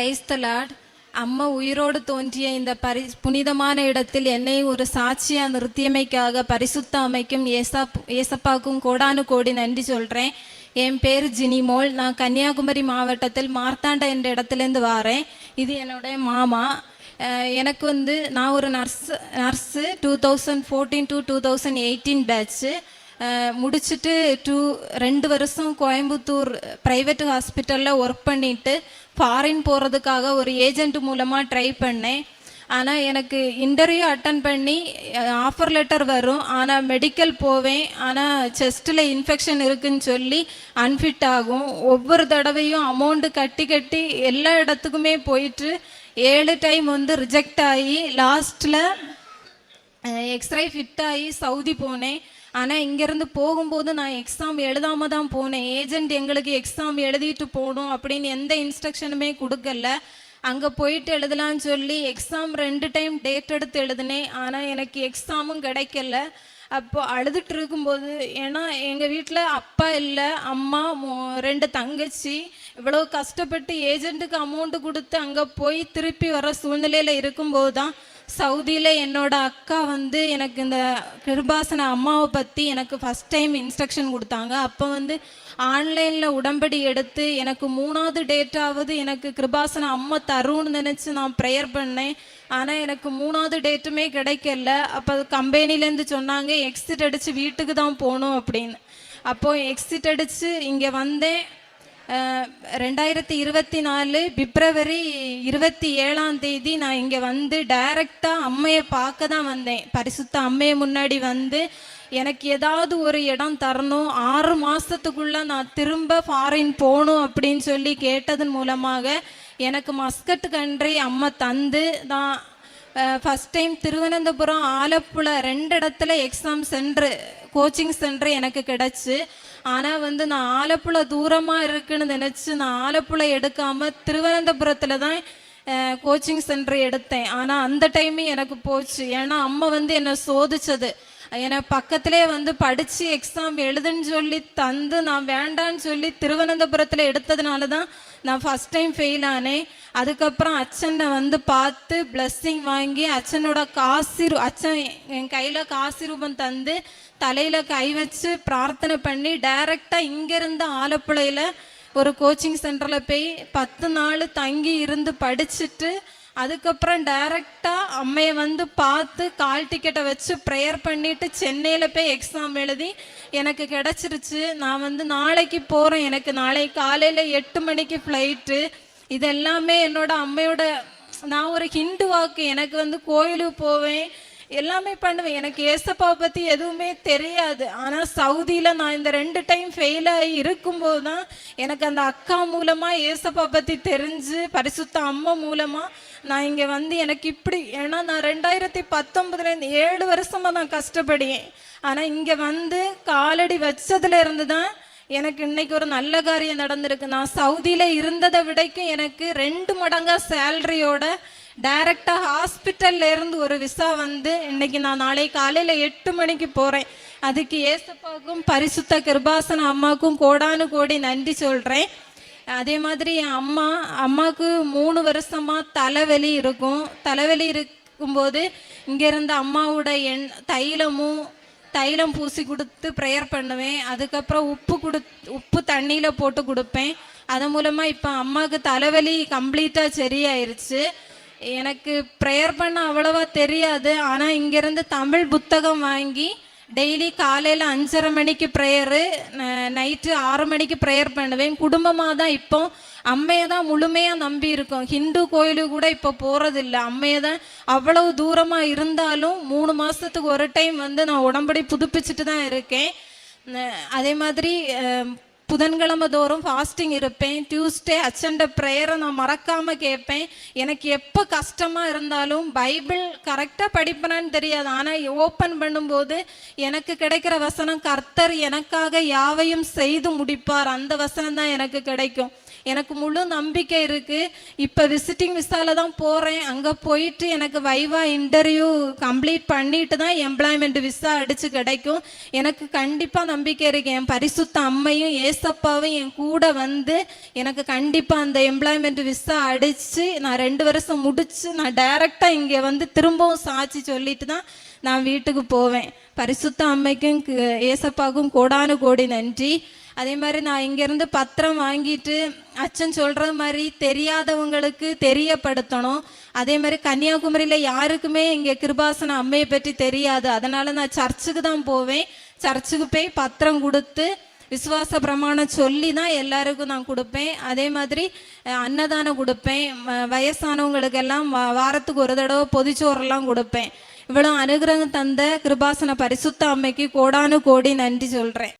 கிரைஸ்தலாட் அம்மா உயிரோடு தோன்றிய இந்த பரி புனிதமான இடத்தில் என்னை ஒரு சாட்சியா நிறுத்தியமைக்காக பரிசுத்த அமைக்கும் ஏசா ஏசப்பாக்கும் கோடானு கோடி நன்றி சொல்கிறேன் என் பேர் ஜினிமோல் நான் கன்னியாகுமரி மாவட்டத்தில் மார்த்தாண்ட என்ற இடத்துலேருந்து வாரேன். இது என்னுடைய மாமா. எனக்கு வந்து நான் ஒரு nurse nurse two thousand fourteen to two thousand eighteen batch முடிச்சுட்டு டூ ரெண்டு வருஷம் கோயம்புத்தூர் ப்ரைவேட் ஹாஸ்பிட்டலில் ஒர்க் பண்ணிட்டு ஃபாரின் போகிறதுக்காக ஒரு ஏஜெண்ட் மூலமாக ட்ரை பண்ணேன். ஆனால் எனக்கு இன்டர்வியூ அட்டன் பண்ணி ஆஃபர் லெட்டர் வரும். ஆனால் மெடிக்கல் போவேன். ஆனால் செஸ்ட்டில் இன்ஃபெக்ஷன் இருக்குன்னு சொல்லி அன்ஃபிட் ஆகும். ஒவ்வொரு தடவையும் அமௌண்ட்டு கட்டி கட்டி எல்லா இடத்துக்குமே போயிட்டு ஏழு டைம் வந்து ரிஜெக்ட் ஆகி லாஸ்ட்டில் எக்ஸ்ரே ஃபிட் ஆகி சவுதி போனேன். ஆனால் இங்கேருந்து போகும்போது நான் எக்ஸாம் எழுதாமல் தான் போனேன். ஏஜென்ட் எங்களுக்கு எக்ஸாம் எழுதிட்டு போகணும் அப்படின்னு எந்த இன்ஸ்ட்ரக்ஷனுமே கொடுக்கல. அங்கே போயிட்டு எழுதலான்னு சொல்லி எக்ஸாம் ரெண்டு டைம் டேட் எடுத்து எழுதினேன். ஆனால் எனக்கு எக்ஸாமும் கிடைக்கல. அப்போ அழுதுட்டு இருக்கும்போது ஏன்னா எங்கள் வீட்டில் அப்பா இல்லை அம்மா மோ- ரெண்டு தங்கச்சி. இவ்வளோ கஷ்டப்பட்டு ஏஜென்ட்டுக்கு அமௌண்ட்டு கொடுத்து அங்கே போய் திருப்பி வர சூழ்நிலையில் இருக்கும்போது தான் சவுதியில் என்னோட அக்கா வந்து எனக்கு இந்த கிருபாசன அம்மாவை பற்றி எனக்கு ஃபஸ்ட் டைம் இன்ஸ்ட்ரக்ஷன் கொடுத்தாங்க. அப்போ வந்து ஆன்லைனில் உடம்படி எடுத்து எனக்கு மூணாவது டேட்டாவது எனக்கு கிருபாசன அம்மா தரும்னு நினச்சி நான் ப்ரேயர் பண்ணேன். ஆனால் எனக்கு மூணாவது டேட்டுமே கிடைக்கல. அப்போ கம்பெனிலேருந்து சொன்னாங்க எக்ஸிட் அடித்து வீட்டுக்கு தான் போகணும் அப்படின்னு. அப்போது எக்ஸிட் அடித்து இங்கே வந்தேன். ரெண்டாயிரத்தி இருபத்தி நாலு பிப்ரவரி இருபத்தி ஏழாம் தேதி நான் இங்கே வந்து டைரக்டாக அம்மையை பார்க்க தான் வந்தேன். பரிசுத்த அம்மையை முன்னாடி வந்து எனக்கு ஏதாவது ஒரு இடம் தரணும் ஆறு மாதத்துக்குள்ளே நான் திரும்ப ஃபாரின் போகணும் அப்படின்னு சொல்லி கேட்டதன் மூலமாக எனக்கு மஸ்கட் கண்ட்ரி அம்மா தந்து நான் ஃபஸ்ட் டைம் திருவனந்தபுரம் ஆலப்புழை ரெண்டு இடத்துல எக்ஸாம் சென்ட்ரு கோச்சிங் சென்ட்ரு எனக்கு கிடச்சி. ஆனால் வந்து நான் ஆலப்புழை தூரமாக இருக்குன்னு நினச்சி நான் ஆலப்புழை எடுக்காமல் திருவனந்தபுரத்தில் தான் கோச்சிங் சென்டர் எடுத்தேன். ஆனால் அந்த டைமே எனக்கு போச்சு. ஏன்னா அம்மா வந்து என்னை சோதிச்சது. என்னை பக்கத்திலே வந்து படித்து எக்ஸாம் எழுதுன்னு சொல்லி தந்து நான் வேண்டான்னு சொல்லி திருவனந்தபுரத்தில் எடுத்ததுனால தான் நான் ஃபஸ்ட் டைம் ஃபெயில் ஆனேன். அதுக்கப்புறம் அச்சனை வந்து பார்த்து பிளஸ்ஸிங் வாங்கி அச்சனோட காசி அச்சன் என் கையில் காசி ரூபம் தந்து தலையில் கை வச்சு பிரார்த்தனை பண்ணி டைரெக்டாக இங்கேருந்து ஆலப்புழையில் ஒரு கோச்சிங் சென்டரில் போய் பத்து நாள் தங்கி இருந்து படிச்சுட்டு அதுக்கப்புறம் டைரெக்டாக அம்மையை வந்து பார்த்து கால் டிக்கெட்டை வச்சு ப்ரேயர் பண்ணிட்டு சென்னையில் போய் எக்ஸாம் எழுதி எனக்கு கிடச்சிருச்சு. நான் வந்து நாளைக்கு போகிறேன் எனக்கு நாளைக்கு காலையில் எட்டு மணிக்கு ஃப்ளைட்டு இது எல்லாமே என்னோட அம்மையோட நான் ஒரு ஹிந்து வாக்கு எனக்கு வந்து கோயிலுக்கு போவேன். எல்லாமே பண்ணுவேன். எனக்கு ஏசப்பாவை பற்றி எதுவுமே தெரியாது. ஆனால் சவுதியில் நான் இந்த ரெண்டு டைம் ஃபெயில் ஆகி இருக்கும்போது தான் எனக்கு அந்த அக்கா மூலமாக ஏசப்பா பற்றி தெரிஞ்சு பரிசுத்த அம்மா மூலமாக நான் இங்கே வந்து எனக்கு இப்படி ஏன்னா நான் ரெண்டாயிரத்தி பத்தொம்பதுலேருந்து ஏழு வருஷமாக நான் கஷ்டப்படியேன் ஆனால் இங்கே வந்து காலடி வச்சதுலேருந்து தான் எனக்கு இன்னைக்கு ஒரு நல்ல காரியம் நடந்திருக்கு. நான் சவுதியில் இருந்ததை விடைக்கும் எனக்கு ரெண்டு மடங்கா சேலரியோட டைரக்டாக ஹாஸ்பிட்டல்ல இருந்து ஒரு விசா வந்து இன்னைக்கு நான் நாளை காலையில் எட்டு மணிக்கு போகிறேன் அதுக்கு ஏசப்பாவுக்கும் பரிசுத்த கிருபாசன அம்மாவுக்கும் கோடானு கோடி நன்றி சொல்கிறேன் அதே மாதிரி என் அம்மா அம்மாவுக்கு மூணு வருஷமா தலைவலி இருக்கும். தலைவலி இருக்கும்போது இங்கேருந்து அம்மாவோட எண் தைலமும் தைலம் பூசி கொடுத்து ப்ரேயர் பண்ணுவேன். அதுக்கப்புறம் உப்பு கொடு உப்பு தண்ணியில் போட்டு கொடுப்பேன். அதன் மூலமாக இப்போ அம்மாவுக்கு தலைவலி கம்ப்ளீட்டாக சரியாயிருச்சு. எனக்கு ப்ரேயர் பண்ண அவ்வளவா தெரியாது. ஆனால் இங்கேருந்து தமிழ் புத்தகம் வாங்கி டெய்லி காலையில் அஞ்சரை மணிக்கு ப்ரேயரு நைட்டு ஆறு மணிக்கு ப்ரேயர் பண்ணுவேன். குடும்பமாக தான் இப்போ அம்மையை தான் முழுமையாக நம்பி இருக்கோம். ஹிந்து கோயிலு கூட இப்போ போகிறதில்ல அம்மையை தான் அவ்வளவு தூரமாக இருந்தாலும் மூணு மாதத்துக்கு ஒரு டைம் வந்து நான் உடம்படி புதுப்பிச்சுட்டு தான் இருக்கேன். அதே மாதிரி புதன்கிழமை தோறும் ஃபாஸ்டிங் இருப்பேன். டியூஸ்டே அச்சண்ட ப்ரேயரை நான் மறக்காமல் கேட்பேன். எனக்கு எப்போ கஷ்டமாக இருந்தாலும் பைபிள் கரெக்டாக படிப்பேனான்னு தெரியாது. ஆனால் ஓப்பன் பண்ணும்போது எனக்கு கிடைக்கிற வசனம் கர்த்தர் எனக்காக யாவையும் செய்து முடிப்பார். அந்த வசனம் தான் எனக்கு கிடைக்கும். எனக்கு முழு நம்பிக்கை இருக்குது இப்போ விசிட்டிங் விசால தான் போகிறேன் அங்கே போயிட்டு எனக்கு வைவா இன்டர்வியூ கம்ப்ளீட் பண்ணிட்டு தான் எம்ப்ளாய்மெண்ட் விசா அடித்து கிடைக்கும். எனக்கு கண்டிப்பாக நம்பிக்கை இருக்குது என் பரிசுத்த அம்மையும் ஏசப்பாவும் என் கூட வந்து எனக்கு கண்டிப்பாக அந்த எம்ப்ளாய்மெண்ட் விசா அடித்து நான் ரெண்டு வருஷம் முடித்து நான் டைரெக்டாக இங்கே வந்து திரும்பவும் சாட்சி சொல்லிட்டு தான் நான் வீட்டுக்கு போவேன். பரிசுத்த அம்மைக்கும் ஏசப்பாவுக்கும் கோடானு கோடி நன்றி. அதே மாதிரி நான் இங்கேருந்து பத்திரம் வாங்கிட்டு அச்சன் சொல்கிற மாதிரி தெரியாதவங்களுக்கு தெரியப்படுத்தணும். அதே மாதிரி கன்னியாகுமரியில் யாருக்குமே இங்கே கிருபாசன அம்மையை பற்றி தெரியாது. அதனால் நான் சர்ச்சுக்கு தான் போவேன். சர்ச்சுக்கு போய் பத்திரம் கொடுத்து விசுவாச பிரமாணம் சொல்லி தான் எல்லாருக்கும் நான் கொடுப்பேன். அதே மாதிரி அன்னதானம் கொடுப்பேன். வ- வயசானவங்களுக்கெல்லாம் வாரத்துக்கு ஒரு தடவை பொதிச்சோறெல்லாம் கொடுப்பேன். இவ்வளோ அனுகிரகம் தந்த கிருபாசன பரிசுத்த அம்மைக்கு கோடானு கோடி நன்றி சொல்கிறேன்